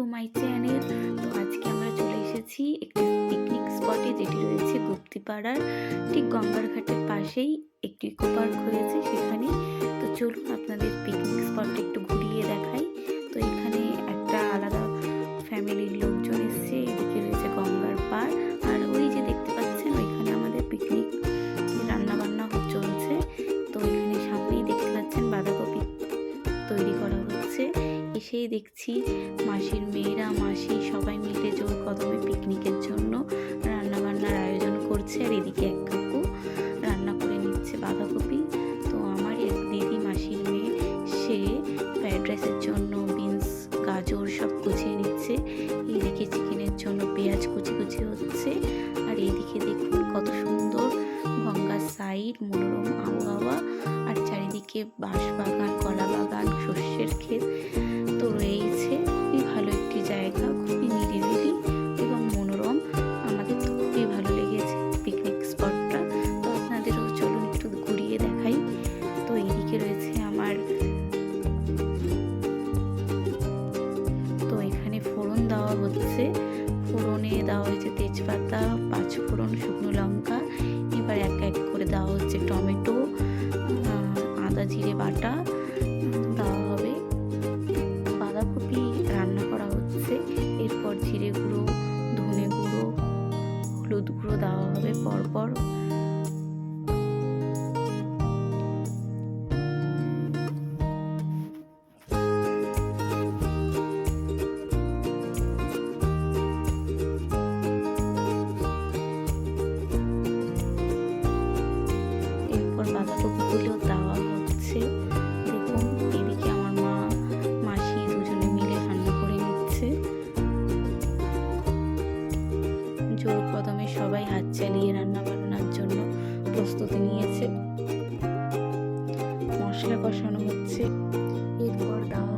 To my channel তো আজকে আমরা চলে এসেছি একটি পিকনিক স্পটে যেটি রয়েছে গুপ্তিপাড়ার। ঠিক গঙ্গার ঘাটের পাশেই একটি ইকো পার্ক হয়েছে সেখানে। তো চলুন আপনাদের পিকনিক স্পটটা একটু ঘুরিয়ে দেখাই। এসেই দেখছি মাসির মেয়েরা, মাসি সবাই মিলে জোর কদমে পিকনিকের জন্য রান্না বান্নার আয়োজন করছে। আর এদিকে এক কাকু রান্না করে নিচ্ছে বাঁধাকপি। তো আমার এক দিদি, মাসির মেয়ে, সে ফ্রাইড রাইসের জন্য বিনস গাজর সব কুচিয়ে নিচ্ছে। এইদিকে চিকেনের জন্য পেঁয়াজ কুচি কুচি হচ্ছে। আর এইদিকে দেখুন কত সুন্দর গঙ্গার সাইড মনোরম আবহাওয়া আর চারিদিকে বাঁশ বাগান কলা বাগান শস্যের ক্ষেত তো রয়েছে খুবই ভালো একটি জায়গা। কষানো হচ্ছে। এরপর দেওয়া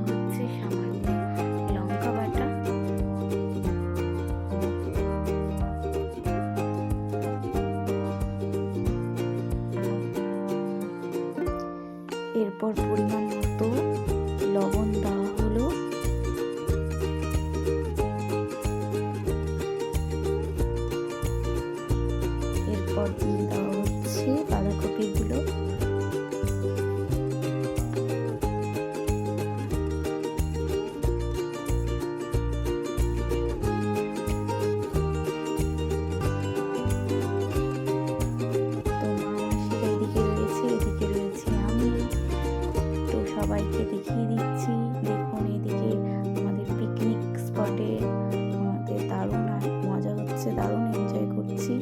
স্পটে আমাদের দারুণ মজা হচ্ছে, দারুণ এনজয় করছি।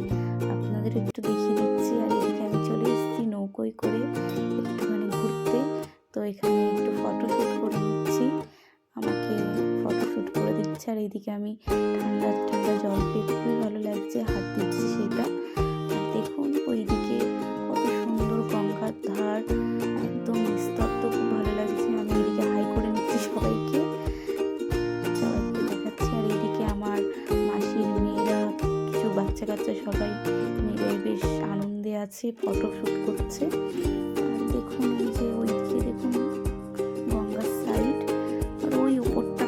আপনাদের একটু দেখিয়ে দিচ্ছি, আর এদিকে আমি চলে এসেছি নৌকোয় করে একটুখানি ঘুরতে। তো এখানে একটু ফটোশ্যুট করে নিচ্ছি। আমাকে ফটোশ্যুট করে দিচ্ছে, আর এদিকে আমি ঠান্ডা ঠান্ডা জল পেয়ে বাচ্চা কাচ্চা সবাই মিলে বেশ আনন্দে আছে ফটো শ্যুট করছে। দেখুন যে ওইদিকে দেখুন গঙ্গার সাইড আর ওই উপরটা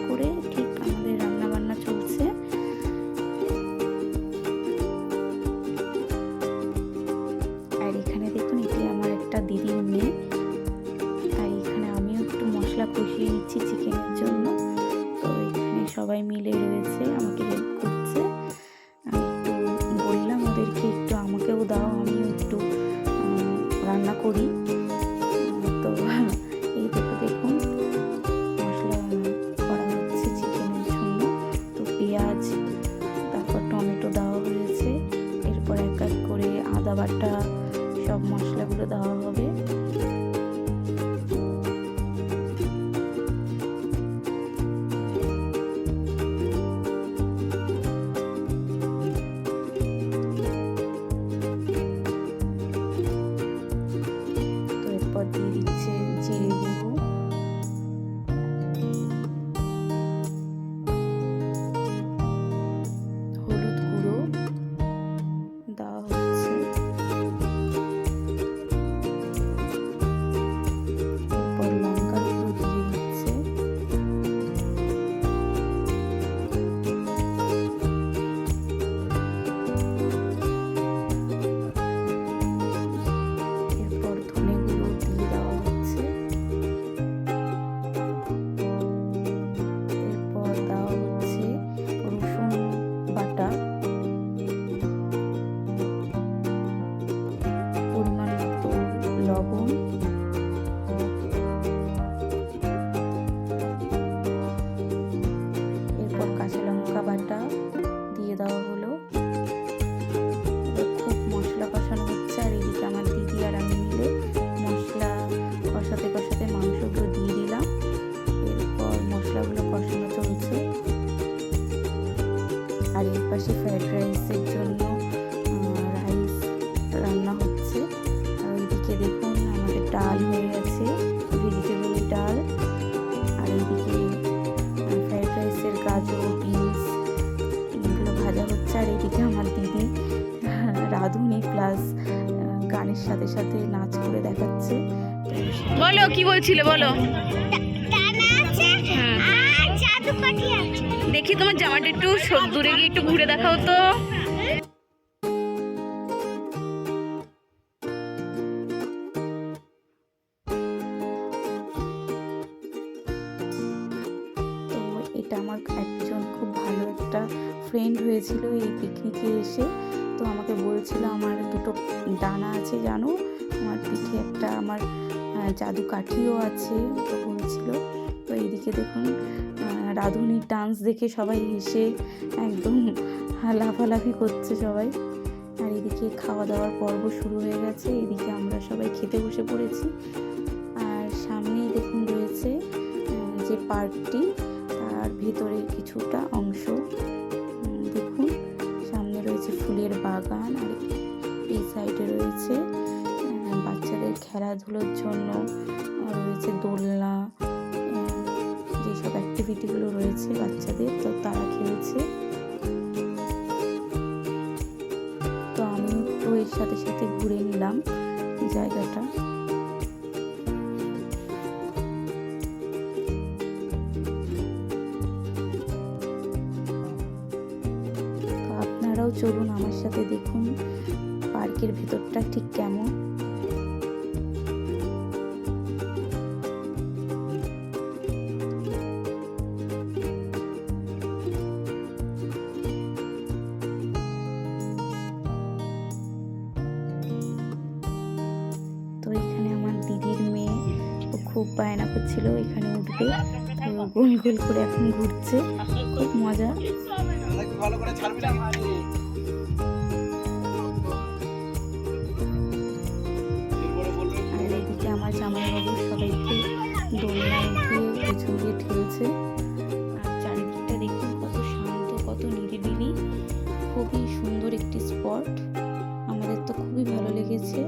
করি। তো এই দেখো, দেখুন, মশলা করা হচ্ছে চিকেনের জন্য। তো পেঁয়াজ, তারপর টমেটো দেওয়া হয়েছে। এরপর এক এক করে আদা বাটা সব মশলাগুলো দেওয়া হবে। 进一 কাঁচা লঙ্কা বাটা দিয়ে দেওয়া হলো। খুব মশলা কষানো হচ্ছে, আর এদিকে আমার দিদি আর আমি মিলে মশলা কষাতে কষাতে মাংসগুলো দিয়ে দিলাম। এরপর মশলাগুলো কষানো চলছে। আর এর পাশে ফ্রাইড রাইসের জন্য সাথে সাথে নাচ করে দেখাচ্ছে। বলো কি বলছিলে বলো। দেখি তোমার জামাটা একটু দূরে গিয়ে একটু ঘুরে দেখাও তো। তো এটা আমার একজন খুব ভালো একটা ফ্রেন্ড হয়েছিল এই পিকনিকে এসে। তো আমাকে বলছিল, আমার দুটো ডানা আছে জানো? আমার পিঠে একটা আমার জাদু কাঠিও আছে। তো বলছিল, তো এইদিকে দেখুন রাঁধুনির ডান্স দেখে সবাই হেসে একদম লাফালাফি করছে সবাই। আর এদিকে খাওয়া দাওয়ার পর্ব শুরু হয়ে গেছে। এদিকে আমরা সবাই খেতে বসে পড়েছি। আর সামনেই দেখুন রয়েছে যে পার্কটি তার ভেতরে কিছুটা অংশ। ফুলের বাগান আর এই সাইডে রয়েছে বাচ্চাদের খেলাধুলোর জন্য রয়েছে দোলনা যেসব অ্যাক্টিভিটিগুলো রয়েছে বাচ্চাদের, তো তারা খেলছে। তো আমি তো এর সাথে সাথে ঘুরে নিলাম জায়গাটা। আপনারাও চলুন আমার সাথে দেখুন পার্কের ভেতরটা ঠিক কেমন। তো এখানে আমার দিদির মেয়ে খুব বায়না করছিল, এখানে উঠবে। গোল গোল করে এখন ঘুরছে। খুব মজা। ভালো করে ছাড়বি না সবাইকে দোলনায় উঠিয়ে পেছন দিয়ে ঠেলছে। আর চারিদিকটা দেখুন কত শান্ত, কত নিরিবিলি। খুবই সুন্দর একটি স্পট। আমাদের তো খুবই ভালো লেগেছে।